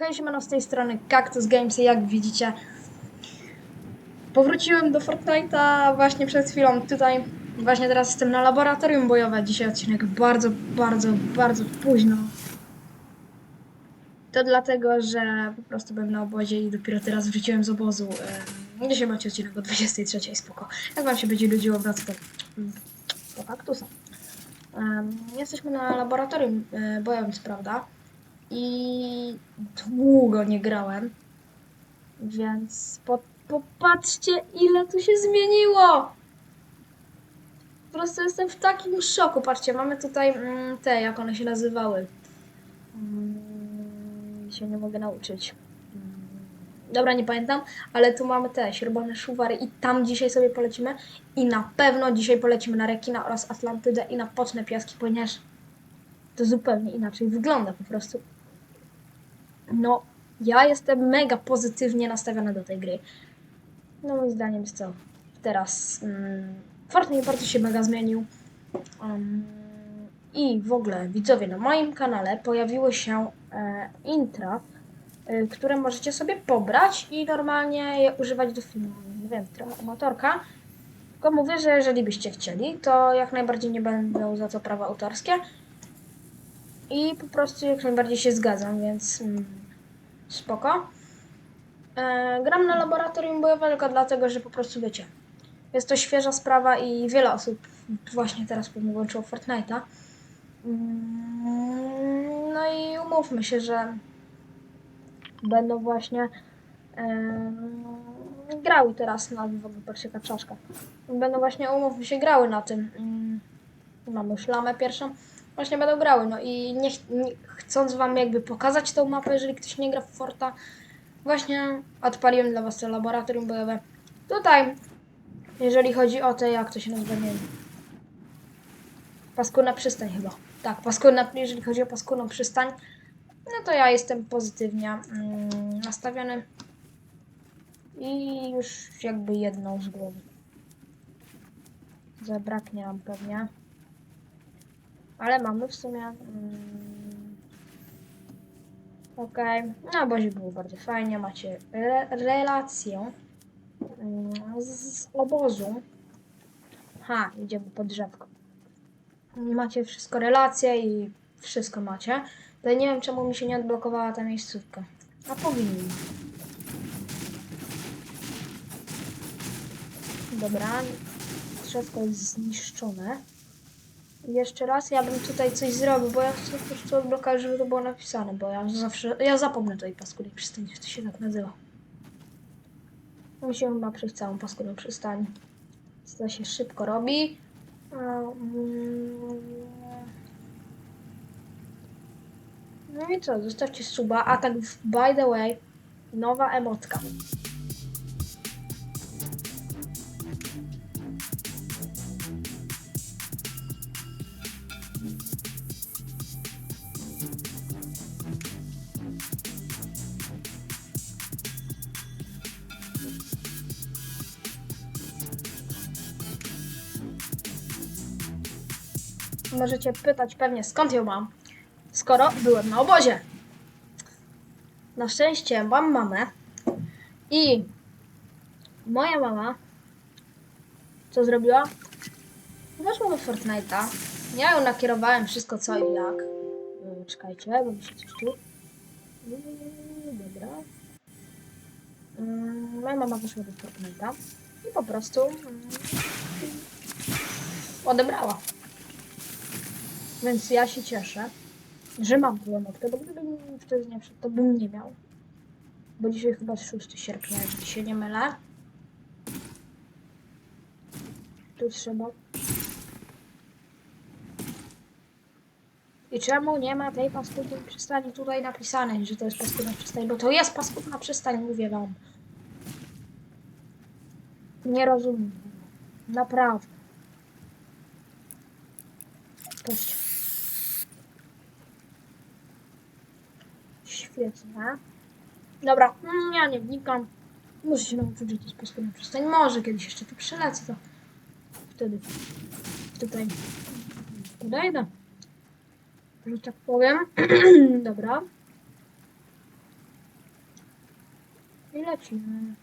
Hej, siemano, z tej strony Cactus Games jak widzicie powróciłem do Fortnite'a właśnie przed chwilą tutaj właśnie teraz jestem na laboratorium bojowe dzisiaj odcinek bardzo, bardzo, bardzo późno to dlatego, że po prostu byłem na obozie i dopiero teraz wróciłem z obozu dzisiaj macie odcinek o 23 spoko jak wam się będzie ludziło wracać to do kaktusa jesteśmy na laboratorium e, bojowym, co prawda i długo nie grałem. Więc po, popatrzcie, ile tu się zmieniło! Po prostu jestem w takim szoku. Patrzcie, mamy tutaj mm, te, jak one się nazywały. Mm, się nie mogę nauczyć. Mm, Dobra, nie pamiętam, ale tu mamy te śrubane szuwary i tam dzisiaj sobie polecimy. I na pewno dzisiaj polecimy na rekina oraz Atlantydę i na poczne piaski, ponieważ to zupełnie inaczej wygląda po prostu. No, ja jestem mega pozytywnie nastawiona do tej gry. No, moim zdaniem jest co teraz. Mm, Fortnite bardzo się mega zmienił. Um, I w ogóle, widzowie, na moim kanale pojawiły się e, intra, e, które możecie sobie pobrać i normalnie je używać do filmu. Nie wiem, trochę amatorka. Tylko mówię, że jeżeli byście chcieli, to jak najbardziej nie będą za to prawa autorskie. I po prostu jak najbardziej się zgadzam, więc mm, spoko. E, gram na laboratorium bojowe tylko dlatego, że po prostu wiecie, jest to świeża sprawa i wiele osób właśnie teraz pewnie Fortnite'a. Mm, no i umówmy się, że będą właśnie em, grały teraz na w ogóle patrzcie jaka czaszka. Będą właśnie umówmy się grały na tym. Mm, mamy szlamę pierwszą właśnie będą grały. No i nie, ch- nie, chcąc wam jakby pokazać tą mapę, jeżeli ktoś nie gra w Forta, właśnie odpaliłem dla was to laboratorium bojowe. Tutaj, jeżeli chodzi o te, jak to się nazywa, nie wiem. Przystań chyba. Tak, paskudna, jeżeli chodzi o paskudną przystań, no to ja jestem pozytywnie mm, nastawiony. I już jakby jedną z głowy. Zabraknie nam pewnie. Ale mamy w sumie. Mm, Okej. Na obozie było bardzo fajnie. Macie re relację mm, z, z obozu. Ha, idziemy pod drzewko. Macie wszystko relacje i wszystko macie. To nie wiem czemu mi się nie odblokowała ta miejscówka. A powinni. Dobra. Drzewko jest zniszczone. Jeszcze raz, ja bym tutaj coś zrobił, bo ja chcę po prostu odblokować, żeby to było napisane, bo ja zawsze, ja zapomnę tej paskudnej przystani, to się tak nazywa. Musimy chyba przejść całą paskudną przystań. To się szybko robi. Mm. No i co, zostawcie suba, a tak by the way, nowa emotka. Możecie pytać pewnie skąd ją mam, skoro byłem na obozie. Na szczęście mam mamę i moja mama co zrobiła? Weszła do Fortnite'a. Ja ją nakierowałem wszystko co i jak. Yy, Czekajcie, bo mi się coś tu... Yy, Dobra. Yy, Moja mama weszła do Fortnite'a i po prostu odebrała. Więc ja się cieszę, że mam emotkę, bo gdybym wtedy nie wszedł, to bym nie miał. Bo dzisiaj chyba jest 6 sierpnia, jeżeli się nie mylę. Tu trzeba... I czemu nie ma tej paskudnej przystani tutaj napisanej, że to jest paskudna przystań? Bo to jest paskudna przystań, mówię wam. Nie rozumiem. Naprawdę. Puść. Świetnie. Dobra, mm, ja nie wnikam. Muszę się nauczyć, że to jest paskudna przystań. Może kiedyś jeszcze tu przylecę, to wtedy tutaj podejdę. Że tak powiem. Dobra. I lecimy.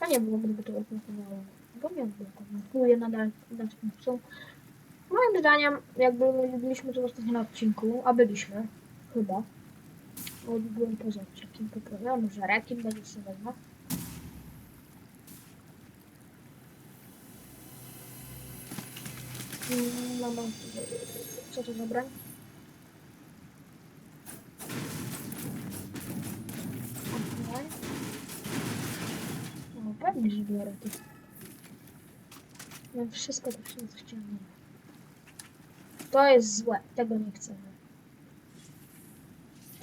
A nie było, gdyby to odblokowało. Bo nie odblokowało. Próbuję nadal dać funkcją. Moim zdaniem, jakby byliśmy tu ostatnio na odcinku, a byliśmy, chyba. Bo byłem poza odcinkiem, poprawiam, może rekin będzie sobie wezmę. Mm, Mama, co to za broń? No pewnie, że biorę to. Ja wszystko to wszystko chciałem. To jest złe, tego nie chcemy.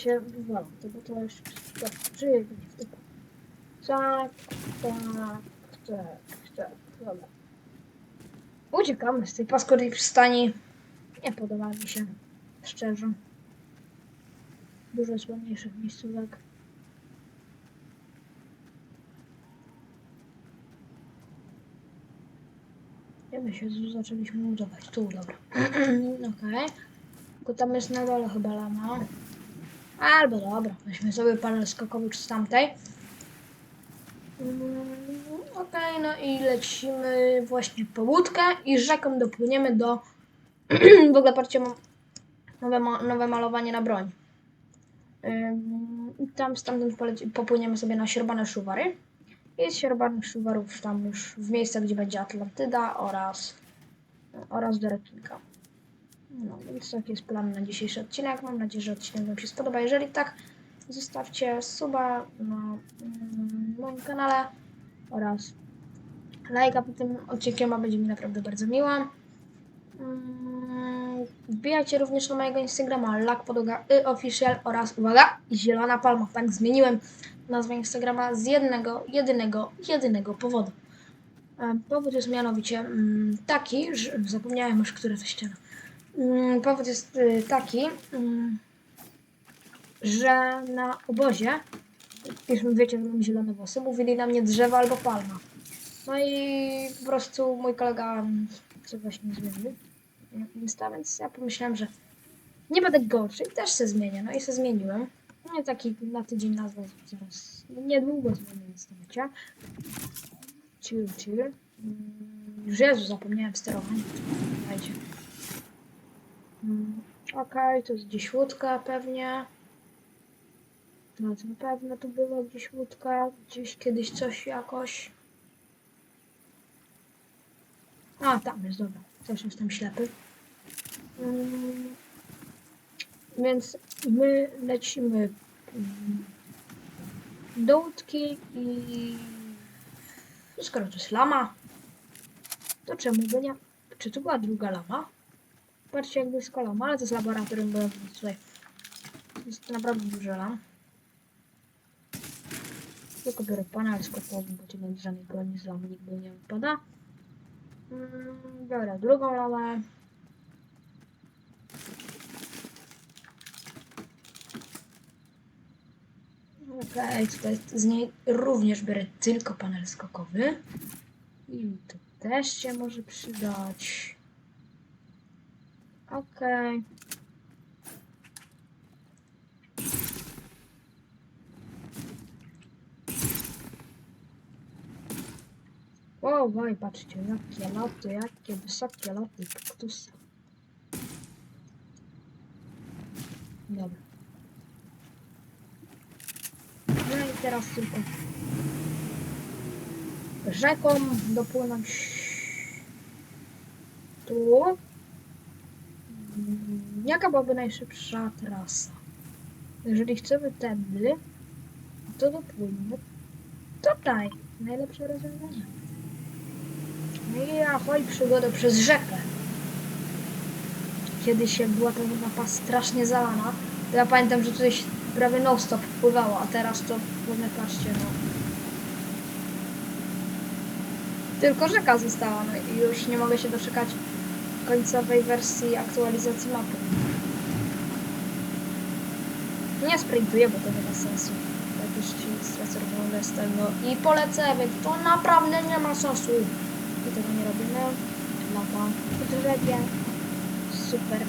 Cię wywalam, to bo to jeszcze żyje w typu. Tak, tak, tak, tak, dobra. Uciekamy z tej paskudnej przystani. Nie podoba mi się, szczerze. Dużo jest miejscówek. Ja my się zaczęliśmy budować. Tu, dobra. Okej. Tylko tam jest na dole chyba lama. Albo dobra, weźmy sobie panel skokowy z tamtej. Okej, no i lecimy właśnie po łódkę i rzeką dopłyniemy do... w ogóle patrzcie, mam nowe, ma- nowe malowanie na broń. Ym, tam stamtąd popłyniemy sobie na siorbane szuwary. I z siorbane szuwarów tam już w miejsce, gdzie będzie Atlantyda oraz, oraz do rekinka. No więc taki jest plan na dzisiejszy odcinek. Mam nadzieję, że odcinek Wam się spodoba. Jeżeli tak, zostawcie suba na mm, moim kanale oraz lajka pod tym odcinkiem, a będzie mi naprawdę bardzo miło. Mm, Wbijajcie również na mojego Instagrama lakpodoga y official oraz uwaga, zielona palma. Tak zmieniłem nazwę Instagrama z jednego, jedynego, jedynego powodu. E, Powód jest mianowicie mm, taki, że zapomniałem już, która to ściana. Mm, Powód jest y, taki, mm, że na obozie, już wiecie, że mam zielone włosy, mówili na mnie drzewo albo palma. No i po prostu mój kolega mm, co właśnie zmienił Insta, więc ja pomyślałem, że nie będę gorszy i też się zmienię. No i się zmieniłem. No i taki na tydzień nazwę zaraz niedługo zmienię Insta, Chill, chill. Już Jezu, zapomniałem sterowania. Dajcie. Mm, Okej, to jest gdzieś łódka pewnie. To na pewno tu była gdzieś łódka, gdzieś kiedyś coś jakoś. A, tam jest, dobra. Też jestem ślepy. Mm, Więc my lecimy mm, do łódki i skoro to jest lama, to czemu by nie? Czy to była druga lama? Patrzcie jak blisko lama, ale to jest laboratorium, bo tutaj jest naprawdę dużo lam. Tylko biorę panel skopowy, bo tu będzie żadnej broni z lamy nigdy nie wypada. Mm, Biorę drugą lamę. Okej, tutaj z niej również biorę tylko panel skokowy. I to też się może przydać. Okej. O, oj, patrzcie, jakie loty, jakie wysokie loty kaktusa. Dobra. No i teraz tylko rzeką dopłynąć tu. Jaka byłaby najszybsza trasa? Jeżeli chcemy tędy, to dopłyniemy tutaj. Najlepsze rozwiązanie. No i ahoj, przygoda przez rzekę. Kiedyś jak była ta mapa strasznie zalana, ja pamiętam, że tutaj prawie non-stop pływało, a teraz to, no patrzcie, no. Tylko rzeka została, no i już nie mogę się doczekać końcowej wersji aktualizacji mapy. Nie sprintuję, bo to nie ma sensu. Jak już ci stracę równoległe z tego i polecę, więc to naprawdę nie ma sensu. I tego nie robimy. Mapa. Podrzewie. Super.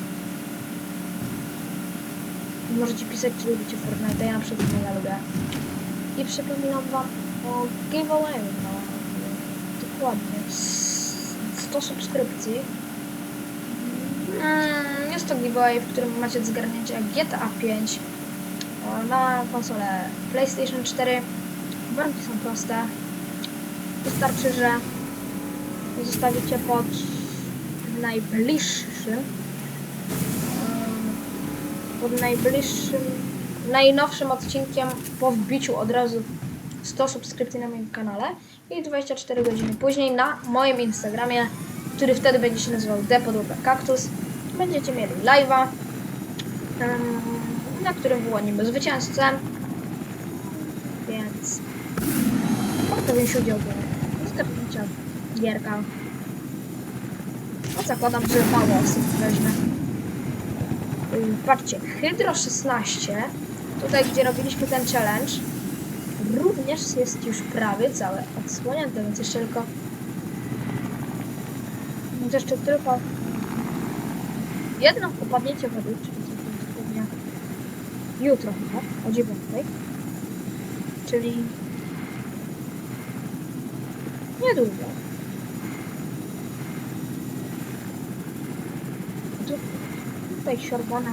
Możecie pisać, czy lubicie Fortnite. Ja na przykład nie lubię. I przypominam Wam o giveawayu na dokładnie 100 subskrypcji. Mm, Jest to giveaway, w którym macie do zgarnięcia GTA 5 o, na konsolę PlayStation 4. Warunki są proste. Wystarczy, że zostawicie pod najbliższym pod najbliższym najnowszym odcinkiem po wbiciu od razu 100 subskrypcji na moim kanale i 24 godziny później na moim Instagramie, który wtedy będzie się nazywał Depodłoga Kaktus. Będziecie mieli live'a, na którym wyłonimy zwycięzcę. Więc warto wziąć udział w zgarnięcia gierka. No zakładam, że mało osób weźmie. Patrzcie, Hydro 16, tutaj gdzie robiliśmy ten challenge, również jest już prawie całe odsłonięte, więc jeszcze tylko więc jeszcze tylko co to jest pewnie jutro chyba, o 9, czyli niedługo. Tu, tutaj siorbane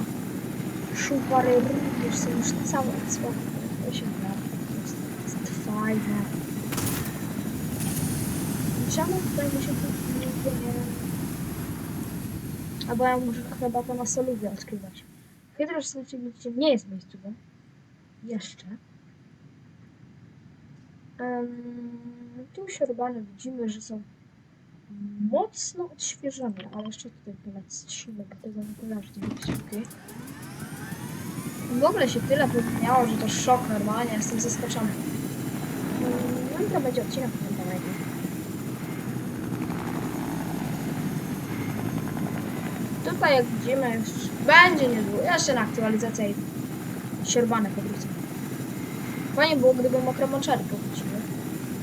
szuwary również są już całe odsłonięte. To się da, jest, fajne. Czemu tutaj się nie dzieje? Albo ja muszę chyba to na solubie odkrywać. Hydro 16 widzicie, nie jest miejscówą. Jeszcze. Um, tu siorbane widzimy, że są mocno odświeżone, ale jeszcze tutaj polec siłę, bo tego nie kojarzy tej miejscówki. W ogóle się tyle pozmieniało, że to szok normalnie, jestem zaskoczony. Mm, No i to będzie odcinek Tutaj jak widzimy już będzie niedługo, jeszcze na aktualizację i sierbane powrócą. Fajnie było, gdyby mokre moczary powróciły.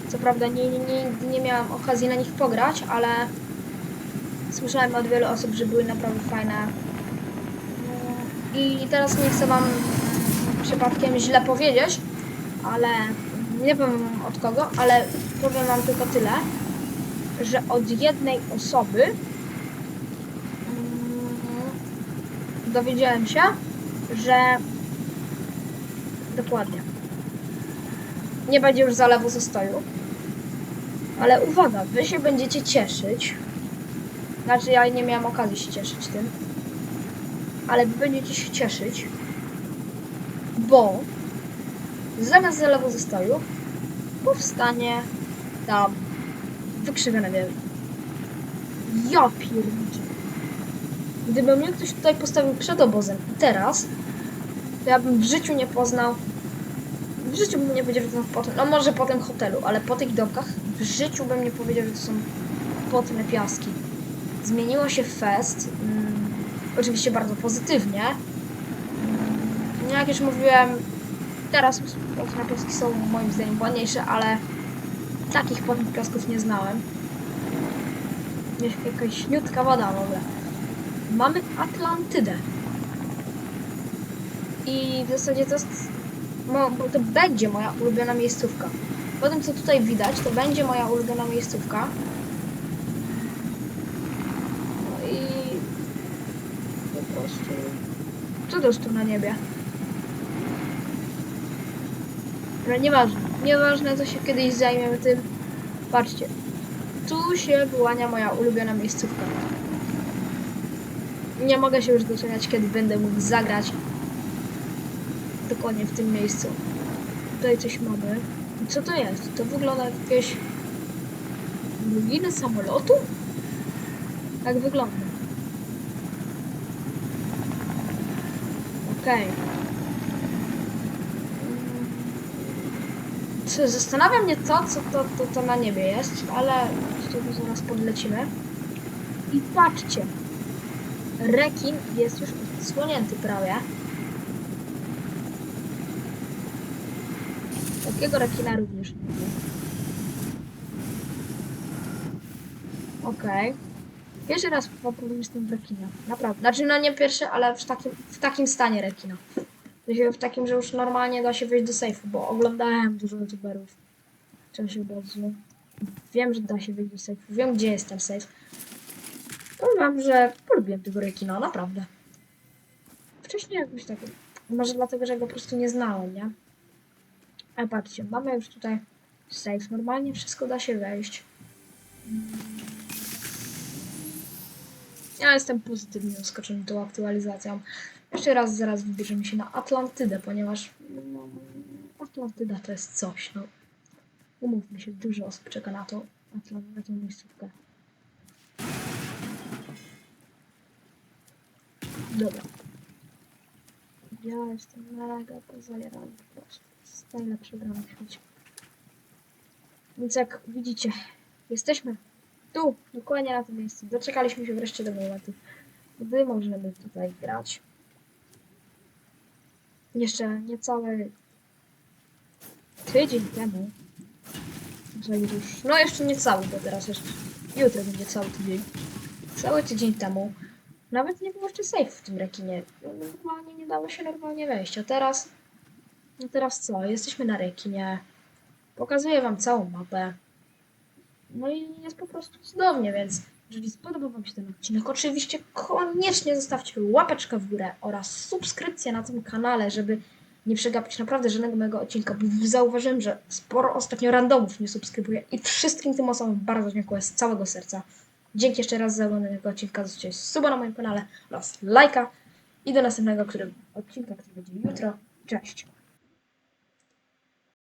Co prawda nie, nie, nigdy nie miałam okazji na nich pograć, ale słyszałem od wielu osób, że były naprawdę fajne. I teraz nie chcę wam przypadkiem źle powiedzieć, ale nie wiem od kogo, ale powiem wam tylko tyle, że od jednej osoby mm, dowiedziałem się, że dokładnie nie będzie już zalewu zastoju. Ale uwaga, wy się będziecie cieszyć. Znaczy ja nie miałam okazji się cieszyć tym. Ale wy będziecie się cieszyć, bo zamiast zalewu zastoju powstanie tam wykrzywione wieże. Ja pierniczę. Gdyby mnie ktoś tutaj postawił przed obozem teraz, to ja bym w życiu nie poznał w życiu bym nie powiedział, że to są potem, no może po tym hotelu, ale po tych domkach w życiu bym nie powiedział, że to są potne piaski. Zmieniło się fest, mm, oczywiście bardzo pozytywnie. Mm, jak już mówiłem, teraz potne piaski są moim zdaniem ładniejsze, ale takich potnych piasków nie znałem. Jakaś śniutka woda w ogóle. Mamy Atlantydę. I w zasadzie to jest bo to będzie moja ulubiona miejscówka. Po tym, co tutaj widać, to będzie moja ulubiona miejscówka. No i po prostu... To jest tu na niebie? Ale nieważne. Nieważne, co się kiedyś zajmiemy tym. Patrzcie. Tu się wyłania moja ulubiona miejscówka. Nie mogę się już doczekać, kiedy będę mógł zagrać dokładnie w tym miejscu. Tutaj coś mamy. Co to jest? To wygląda jak jakieś ruiny samolotu? Tak wygląda. Okej. Co, zastanawia mnie to, co to, to, to na niebie jest, ale zaraz podlecimy. I patrzcie. Rekin jest już odsłonięty prawie. Takiego rekina również nie było. Okej. Pierwszy raz powiem z tym rekina. Naprawdę. Znaczy, no nie pierwszy, ale w takim, w takim stanie rekina. W takim, że już normalnie da się wejść do sejfu, bo oglądałem dużo youtuberów. Czasie bardzo. Wiem, że da się wejść do sejfu. Wiem, gdzie jest ten sejf. Powiem wam, że polubiłem tego rekina, naprawdę. Wcześniej jakoś tak... Może dlatego, że go po prostu nie znałem, nie? Ale patrzcie, mamy już tutaj safe. Normalnie wszystko da się wejść. Ja jestem pozytywnie zaskoczony tą aktualizacją. Jeszcze raz zaraz wybierzemy się na Atlantydę, ponieważ no, Atlantyda to jest coś, no. Umówmy się, dużo osób czeka na Atlant- na tą miejscówkę. Dobra. Ja jestem mega pozajarany po prostu. Jest najlepsza gra świecie. Więc jak widzicie, jesteśmy tu, dokładnie na tym miejscu. Doczekaliśmy się wreszcie do momentu, gdy możemy tutaj grać. Jeszcze niecały tydzień temu, już, no jeszcze nie cały, bo teraz już jutro będzie cały tydzień. Cały tydzień temu nawet nie było jeszcze safe w tym rekinie. No, Normalnie nie dało się normalnie wejść. A teraz, no teraz co? Jesteśmy na rekinie. Pokazuję wam całą mapę. No i jest po prostu cudownie, więc jeżeli spodobał Wam się ten odcinek, oczywiście koniecznie zostawcie łapeczkę w górę oraz subskrypcję na tym kanale, żeby nie przegapić naprawdę żadnego mojego odcinka, bo zauważyłem, że sporo ostatnio randomów nie subskrybuje i wszystkim tym osobom bardzo dziękuję z całego serca. Dzięki jeszcze raz za oglądanie tego odcinka, zostawcie suba na moim kanale oraz lajka i do następnego który, odcinka, który będzie jutro. Cześć!